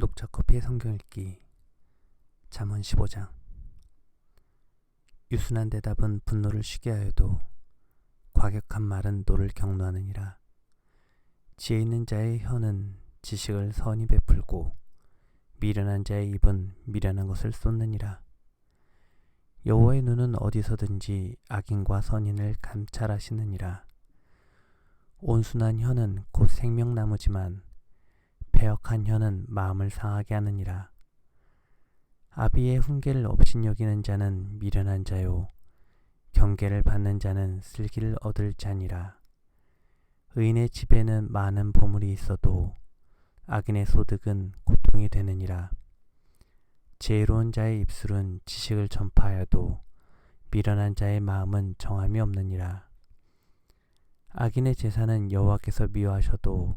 녹차커피의 성경 읽기 잠언 15장. 유순한 대답은 분노를 쉬게 하여도 과격한 말은 노를 경노하느니라. 지혜 있는 자의 혀는 지식을 선히 베풀고 미련한 자의 입은 미련한 것을 쏟느니라. 여호와의 눈은 어디서든지 악인과 선인을 감찰하시느니라. 온순한 혀는 곧 생명나무지만 배역한 혀는 마음을 상하게 하느니라. 아비의 훈계를 업신여기는 자는 미련한 자요 경계를 받는 자는 슬기를 얻을 자니라. 의인의 집에는 많은 보물이 있어도 악인의 소득은 고통이 되느니라. 지혜로운 자의 입술은 지식을 전파하여도 미련한 자의 마음은 정함이 없느니라. 악인의 제사는 여호와께서 미워하셔도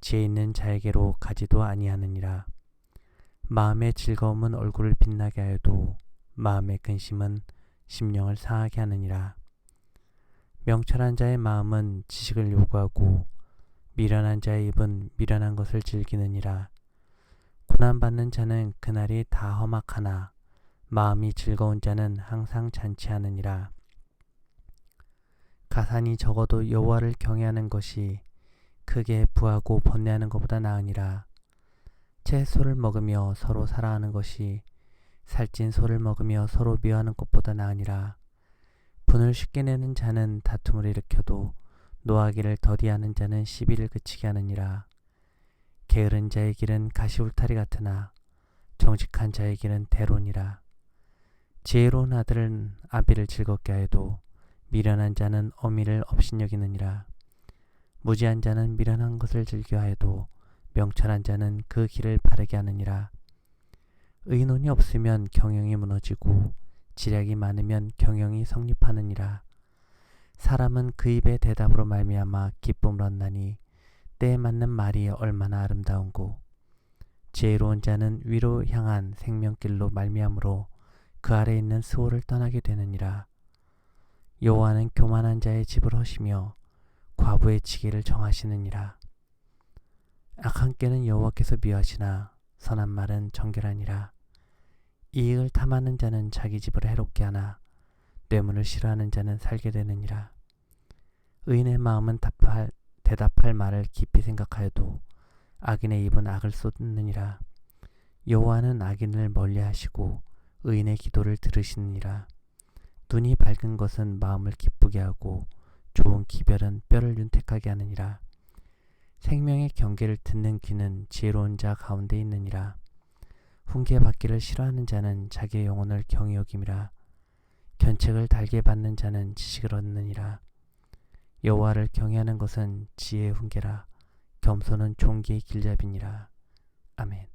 지혜 있는 자에게로 가지도 아니하느니라. 마음의 즐거움은 얼굴을 빛나게 하여도 마음의 근심은 심령을 상하게 하느니라. 명철한 자의 마음은 지식을 요구하고 미련한 자의 입은 미련한 것을 즐기느니라. 고난받는 자는 그날이 다 험악하나 마음이 즐거운 자는 항상 잔치하느니라. 가산이 적어도 여호와를 경외하는 것이 크게 부하고 번뇌하는 것보다 나으니라. 채 소를 먹으며 서로 사랑하는 것이 살찐 소를 먹으며 서로 미워하는 것보다 나으니라. 분을 쉽게 내는 자는 다툼을 일으켜도 노하기를 더디하는 자는 시비를 그치게 하느니라. 게으른 자의 길은 가시울타리 같으나 정직한 자의 길은 대론이라. 지혜로운 아들은 아비를 즐겁게 하여도 미련한 자는 어미를 업신여기느니라. 무지한 자는 미련한 것을 즐겨하여도 명철한 자는 그 길을 바르게 하느니라. 의논이 없으면 경영이 무너지고 지략이 많으면 경영이 성립하느니라. 사람은 그 입의 대답으로 말미암아 기쁨을 얻나니 때에 맞는 말이 얼마나 아름다운고 지혜로운 자는 위로 향한 생명길로 말미암으로 그 아래 있는 수호를 떠나게 되느니라. 여호와는 교만한 자의 집을 허시며 과부의 지기를 정하시느니라. 악한 깨는 여호와께서 미워하시나 선한 말은 정결하니라. 이익을 탐하는 자는 자기 집을 해롭게 하나 뇌물을 싫어하는 자는 살게 되느니라. 의인의 마음은 답할, 대답할 말을 깊이 생각하여도 악인의 입은 악을 쏟느니라. 여호와는 악인을 멀리하시고 의인의 기도를 들으시느니라. 눈이 밝은 것은 마음을 기쁘게 하고 좋은 기별은 뼈를 윤택하게 하느니라. 생명의 경계를 듣는 귀는 지혜로운 자 가운데 있느니라. 훈계 받기를 싫어하는 자는 자기의 영혼을 경히 여김이라. 견책을 달게 받는 자는 지식을 얻느니라. 여호와를 경외하는 것은 지혜의 훈계라. 겸손은 종기의 길잡이니라. 아멘.